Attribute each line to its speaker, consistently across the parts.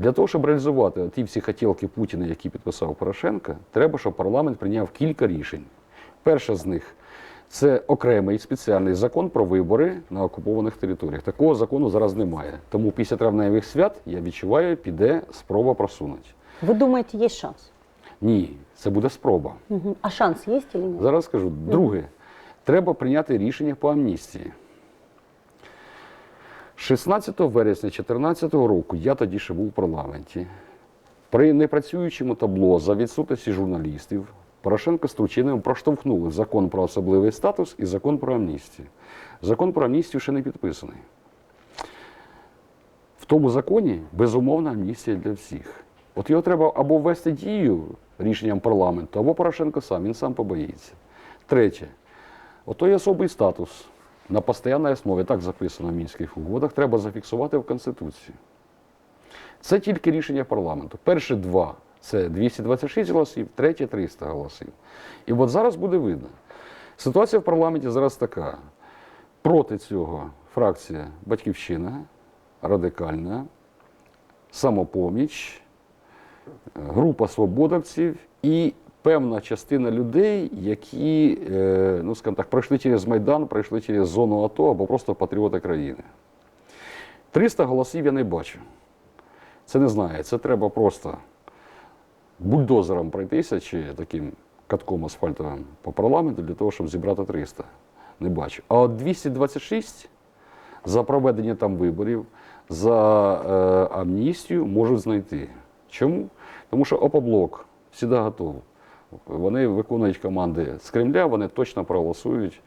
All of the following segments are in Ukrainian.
Speaker 1: Для того, щоб реалізувати ті всі хотілки Путіна, які підписав Порошенко, треба, щоб парламент прийняв кілька рішень. Перше з них це окремий спеціальний закон про вибори на окупованих територіях. Такого закону зараз немає. Тому після травневих свят я відчуваю, піде спроба просунути.
Speaker 2: Вы думаете, есть шанс?
Speaker 1: Ні, це буде спроба.
Speaker 2: Мгм. А шанс есть или нет?
Speaker 1: Зараз скажу. Друге, треба прийняти рішення по амністії. 16 вересня 2014 року я тоді ще був у парламенті. При непрацюючому табло за відсутності журналістів Порошенко з Турчиновим проштовхнули закон про особливий статус і закон про амністію. Закон про амністію ще не підписаний. В тому законі безумовна амністія для всіх. От його треба або ввести дію рішенням парламенту, або Порошенко сам, він сам побоїться. Третє, отой особий статус на постійній основі, так записано в мінських угодах, треба зафіксувати в Конституції. Це тільки рішення парламенту. Перші два це 226 голосів, третє 300 голосів. І от зараз буде видно. Ситуація в парламенті зараз така. Проти цього фракція Батьківщина, Радикальна, Самопоміч, група свободовців і певна частина людей, які, е, ну скажімо так, пройшли через Майдан, пройшли через зону АТО або просто патріоти країни. 300 голосів я не бачу. Це не знаю. Це треба просто бульдозером пройтися чи таким катком асфальтовим по парламенту для того, щоб зібрати 300. Не бачу. А от 226 за проведення там виборів, за е, амністію можуть знайти. Чому? Тому що ОПОБЛОК завжди готов. Вони виконують команди з Кремля, вони точно проголосують.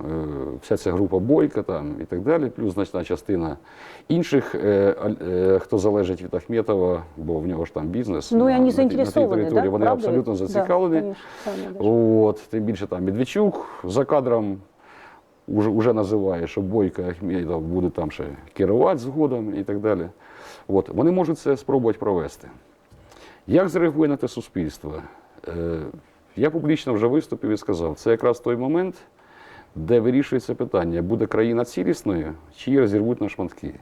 Speaker 1: Е, Вся ця група Бойка там і так далі, плюс значна частина інших, е, е, хто залежить від Ахметова, бо в нього ж там бізнес.
Speaker 2: Ну,
Speaker 1: на- на на тій території.
Speaker 2: да?
Speaker 1: Вони
Speaker 2: Правда
Speaker 1: абсолютно зацікавлені.
Speaker 2: Да, конечно.
Speaker 1: От, тим більше там Медведчук за кадром уже, уже називає, що Бойко Ахметов буде там ще керувати згодом і так далі. От, вони можуть це спробувати провести. Як зреагує на те суспільство? Е, я публічно вже виступив і сказав, це якраз той момент, де вирішується питання, буде країна цілісною чи її розірвуть на шматки.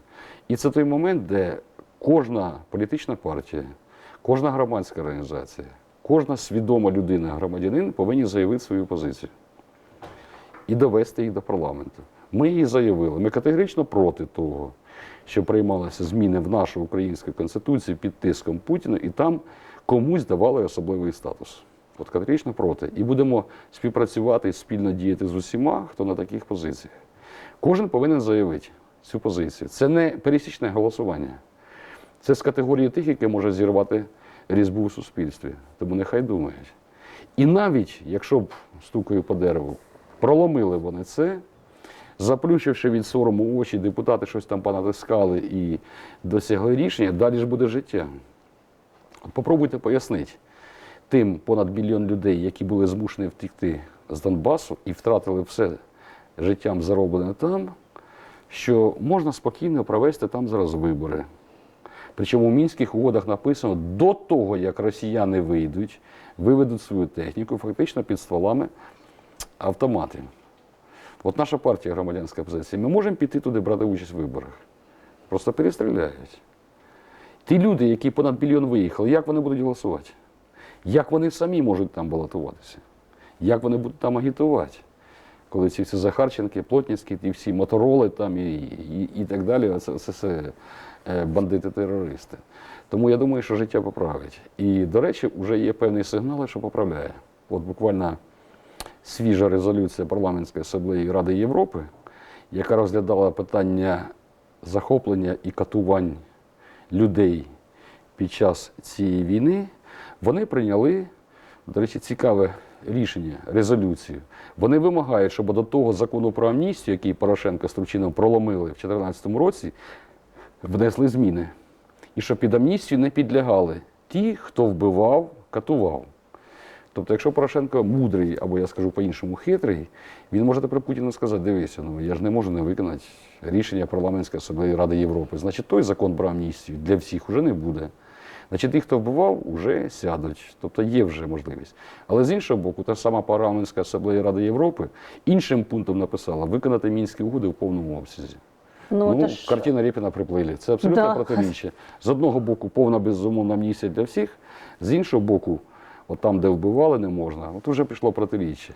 Speaker 1: І це той момент, де кожна політична партія, кожна громадська організація, кожна свідома людина, громадянин повинні заявити свою позицію і довести їх до парламенту. Ми її заявили. Ми категорично проти того, що приймалися зміни в нашу українську конституцію під тиском Путіна, і там комусь давали особливий статус. От категорично проти. І будемо співпрацювати і спільно діяти з усіма, хто на таких позиціях. Кожен повинен заявити цю позицію. Це не пересічне голосування. Це з категорії тих, яке може зірвати різьбу у суспільстві. Тому нехай думають. І навіть, якщо б стукою по дереву, проломили вони це, заплющивши від сорому очі, депутати щось там понатискали і досягли рішення, далі ж буде життя. Попробуйте пояснити тим понад мільйон людей, які були змушені втекти з Донбасу і втратили все життям зароблене там, що можна спокійно провести там зараз вибори. Причому у мінських угодах написано до того, як росіяни вийдуть, виведуть свою техніку, фактично під стволами автоматів. От наша партія громадянська позиція, ми можемо піти туди брати участь в виборах. Просто перестріляють. Ті люди, які понад мільйон виїхали, як вони будуть голосувати? Як вони самі можуть там балотуватися? Як вони будуть там агітувати? Коли ці всі Захарченки, Плотницькі, ті всі мотороли там і, і, і так далі, це, це, це бандити-терористи. Тому я думаю, що життя поправить. І, до речі, вже є певні сигнали, що поправляє. От буквально свіжа резолюція парламентської асамблеї Ради Європи, яка розглядала питання захоплення і катувань людей під час цієї війни, вони прийняли, до речі, цікаве рішення, резолюцію. Вони вимагають, щоб до того закону про амністію, який Порошенко з Тручином проломили в 2014 році, внесли зміни. І щоб під амністію не підлягали ті, хто вбивав, катував. Тобто, якщо Порошенко мудрий, або я скажу по-іншому, хитрий, він може тепер Путіну сказати, дивися, ну я ж не можу не виконати рішення парламентської особливої ради Європи. Значить, той закон про амністію для всіх уже не буде. Значить, ті, хто вбивав, уже сядуть, тобто є вже можливість. Але з іншого боку, та сама парламентська асамблея Ради Європи іншим пунктом написала виконати мінські угоди в повному обсязі.
Speaker 2: Ну,
Speaker 1: ну
Speaker 2: ж...
Speaker 1: картина Ріпіна приплили. Це абсолютно
Speaker 2: да.
Speaker 1: протиріччя. З одного боку, повна безумовна амністія для всіх, з іншого боку от там, де вбивали, не можна, от вже пішло протиріччя.